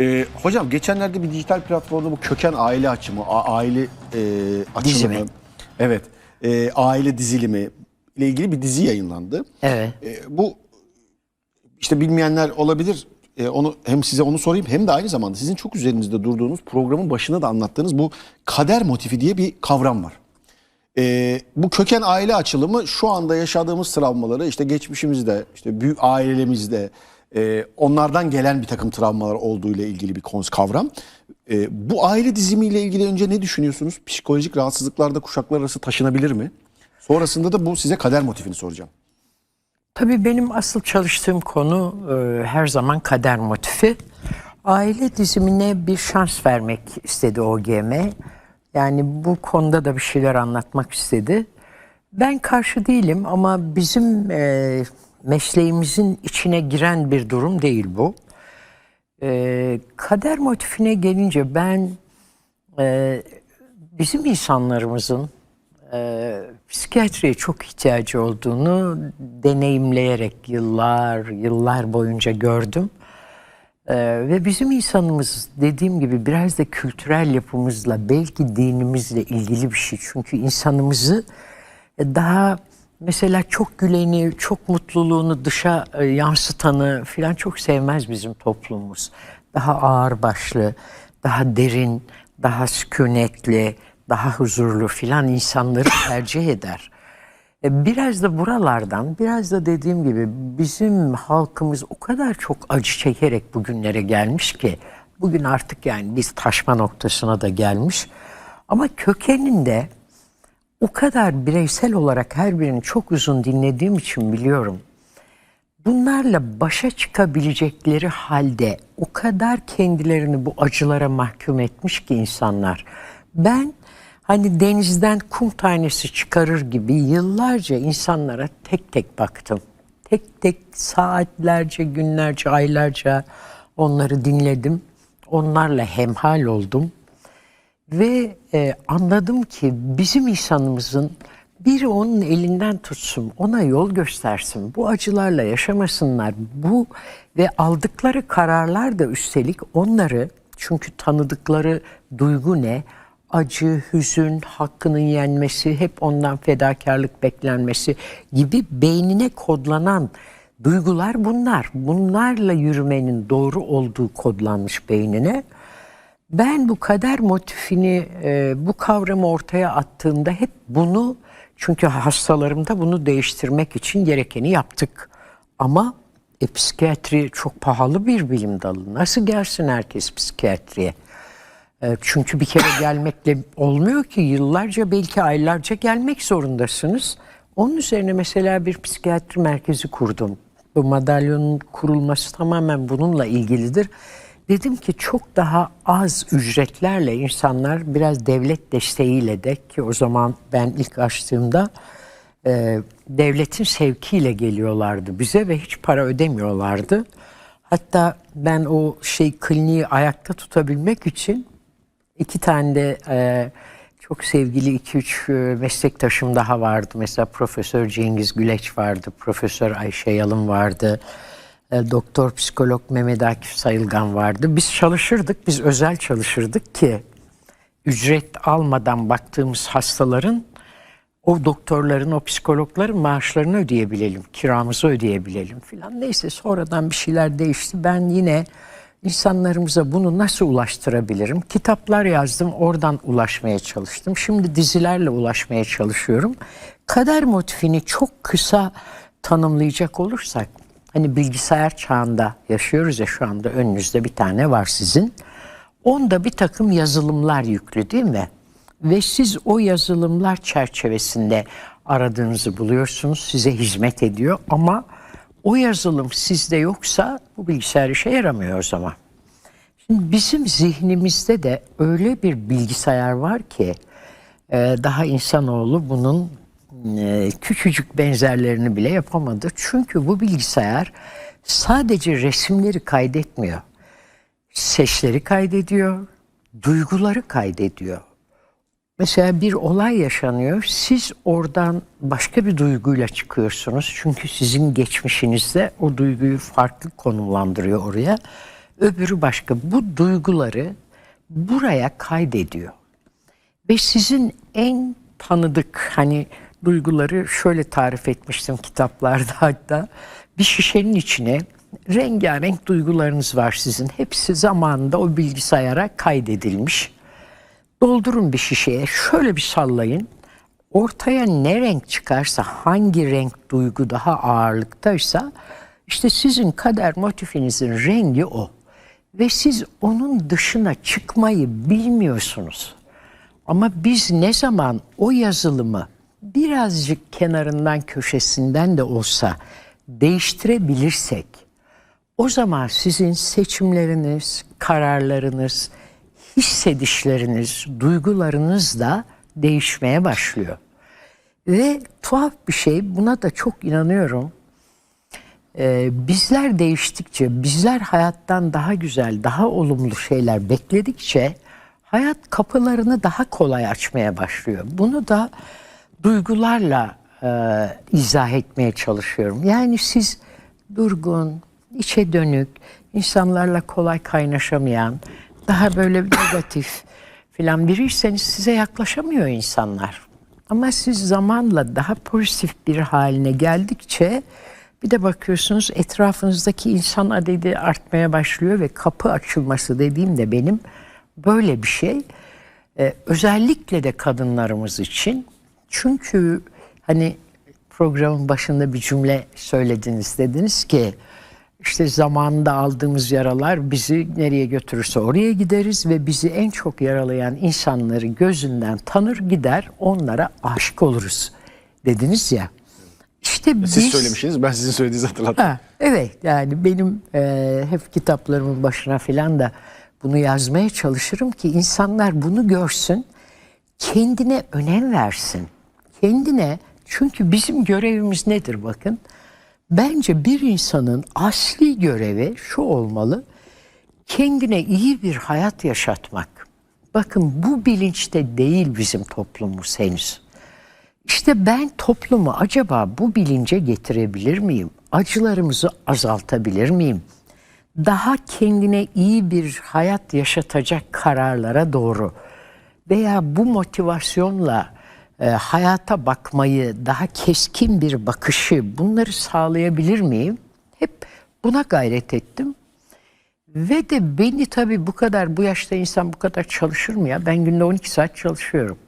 Ee, hocam geçenlerde bir dijital platformda bu köken aile açımı, a- aile e, açılımı, Dizimi. evet, e, aile dizilimi ile ilgili bir dizi yayınlandı. Evet. E, bu işte bilmeyenler olabilir. E, onu hem size onu sorayım hem de aynı zamanda sizin çok üzerinizde durduğunuz programın başında da anlattığınız bu kader motifi diye bir kavram var. E, bu köken aile açılımı şu anda yaşadığımız travmaları işte geçmişimizde, işte büyük ailemizde e, onlardan gelen bir takım travmalar olduğu ile ilgili bir kavram. E, bu aile dizimiyle ilgili önce ne düşünüyorsunuz? Psikolojik rahatsızlıklarda kuşaklar arası taşınabilir mi? Sonrasında da bu size kader motifini soracağım. Tabii benim asıl çalıştığım konu e, her zaman kader motifi. Aile dizimine bir şans vermek istedi OGM. Yani bu konuda da bir şeyler anlatmak istedi. Ben karşı değilim ama bizim e, mesleğimizin içine giren bir durum değil bu. E, kader motifine gelince ben e, bizim insanlarımızın e, psikiyatriye çok ihtiyacı olduğunu deneyimleyerek yıllar yıllar boyunca gördüm. E, ve bizim insanımız dediğim gibi biraz da kültürel yapımızla belki dinimizle ilgili bir şey. Çünkü insanımızı daha mesela çok güleni, çok mutluluğunu dışa e, yansıtanı falan çok sevmez bizim toplumumuz. Daha ağır başlı, daha derin, daha sükunetli, daha huzurlu filan insanları tercih eder. E, Biraz da buralardan, biraz da dediğim gibi bizim halkımız o kadar çok acı çekerek bugünlere gelmiş ki bugün artık yani biz taşma noktasına da gelmiş. Ama kökeninde o kadar bireysel olarak her birini çok uzun dinlediğim için biliyorum. Bunlarla başa çıkabilecekleri halde o kadar kendilerini bu acılara mahkum etmiş ki insanlar. Ben hani denizden kum tanesi çıkarır gibi yıllarca insanlara tek tek baktım. Tek tek saatlerce, günlerce, aylarca onları dinledim. Onlarla hemhal oldum. Ve e, anladım ki bizim insanımızın biri onun elinden tutsun, ona yol göstersin. Bu acılarla yaşamasınlar. Bu ve aldıkları kararlar da üstelik onları çünkü tanıdıkları duygu ne? Acı, hüzün, hakkının yenmesi, hep ondan fedakarlık beklenmesi gibi beynine kodlanan duygular bunlar. Bunlarla yürümenin doğru olduğu kodlanmış beynine. Ben bu kader motifini, e, bu kavramı ortaya attığımda hep bunu, çünkü hastalarımda bunu değiştirmek için gerekeni yaptık. Ama e, psikiyatri çok pahalı bir bilim dalı. Nasıl gelsin herkes psikiyatriye? E, çünkü bir kere gelmekle olmuyor ki yıllarca belki aylarca gelmek zorundasınız. Onun üzerine mesela bir psikiyatri merkezi kurdum. Bu madalyonun kurulması tamamen bununla ilgilidir. Dedim ki çok daha az ücretlerle insanlar biraz devlet desteğiyle de ki o zaman ben ilk açtığımda e, devletin sevkiyle geliyorlardı bize ve hiç para ödemiyorlardı. Hatta ben o şey kliniği ayakta tutabilmek için iki tane de e, çok sevgili iki üç e, meslektaşım daha vardı. Mesela Profesör Cengiz Güleç vardı, Profesör Ayşe Yalın vardı. E, Doktor psikolog Mehmet Akif Sayılgan vardı. Biz çalışırdık, biz özel çalışırdık ki ücret almadan baktığımız hastaların o doktorların, o psikologların maaşlarını ödeyebilelim, kiramızı ödeyebilelim filan. Neyse sonradan bir şeyler değişti. Ben yine insanlarımıza bunu nasıl ulaştırabilirim? Kitaplar yazdım, oradan ulaşmaya çalıştım. Şimdi dizilerle ulaşmaya çalışıyorum. Kader motifini çok kısa tanımlayacak olursak, hani bilgisayar çağında yaşıyoruz ya şu anda önünüzde bir tane var sizin. Onda bir takım yazılımlar yüklü değil mi? Ve siz o yazılımlar çerçevesinde aradığınızı buluyorsunuz. Size hizmet ediyor ama o yazılım sizde yoksa bu bilgisayar işe yaramıyor o zaman. Şimdi bizim zihnimizde de öyle bir bilgisayar var ki e, daha insanoğlu bunun küçücük benzerlerini bile yapamadı. Çünkü bu bilgisayar sadece resimleri kaydetmiyor. Sesleri kaydediyor, duyguları kaydediyor. Mesela bir olay yaşanıyor. Siz oradan başka bir duyguyla çıkıyorsunuz. Çünkü sizin geçmişinizde o duyguyu farklı konumlandırıyor oraya. öbürü başka. Bu duyguları buraya kaydediyor. Ve sizin en tanıdık hani duyguları şöyle tarif etmiştim kitaplarda hatta. Bir şişenin içine rengarenk duygularınız var sizin. Hepsi zamanında o bilgisayara kaydedilmiş. Doldurun bir şişeye şöyle bir sallayın. Ortaya ne renk çıkarsa hangi renk duygu daha ağırlıktaysa işte sizin kader motifinizin rengi o. Ve siz onun dışına çıkmayı bilmiyorsunuz. Ama biz ne zaman o yazılımı birazcık kenarından köşesinden de olsa değiştirebilirsek o zaman sizin seçimleriniz, kararlarınız, hissedişleriniz, duygularınız da değişmeye başlıyor. Ve tuhaf bir şey, buna da çok inanıyorum. Ee, bizler değiştikçe, bizler hayattan daha güzel, daha olumlu şeyler bekledikçe hayat kapılarını daha kolay açmaya başlıyor. Bunu da duygularla e, izah etmeye çalışıyorum. Yani siz durgun, içe dönük, insanlarla kolay kaynaşamayan, daha böyle negatif filan biriyseniz size yaklaşamıyor insanlar. Ama siz zamanla daha pozitif bir haline geldikçe bir de bakıyorsunuz etrafınızdaki insan adedi artmaya başlıyor ve kapı açılması dediğim de benim böyle bir şey. Ee, özellikle de kadınlarımız için. Çünkü hani programın başında bir cümle söylediniz dediniz ki işte zamanında aldığımız yaralar bizi nereye götürürse oraya gideriz ve bizi en çok yaralayan insanları gözünden tanır gider onlara aşık oluruz dediniz ya. İşte biz... Siz söylemişsiniz ben sizin söylediğinizi hatırlattım. Ha, evet yani benim e, hep kitaplarımın başına falan da bunu yazmaya çalışırım ki insanlar bunu görsün, kendine önem versin. Kendine çünkü bizim görevimiz nedir bakın? Bence bir insanın asli görevi şu olmalı. Kendine iyi bir hayat yaşatmak. Bakın bu bilinçte değil bizim toplumumuz henüz. İşte ben toplumu acaba bu bilince getirebilir miyim? Acılarımızı azaltabilir miyim? Daha kendine iyi bir hayat yaşatacak kararlara doğru veya bu motivasyonla e, hayata bakmayı, daha keskin bir bakışı bunları sağlayabilir miyim? Hep buna gayret ettim. Ve de beni tabii bu kadar bu yaşta insan bu kadar çalışır mı ya? Ben günde 12 saat çalışıyorum.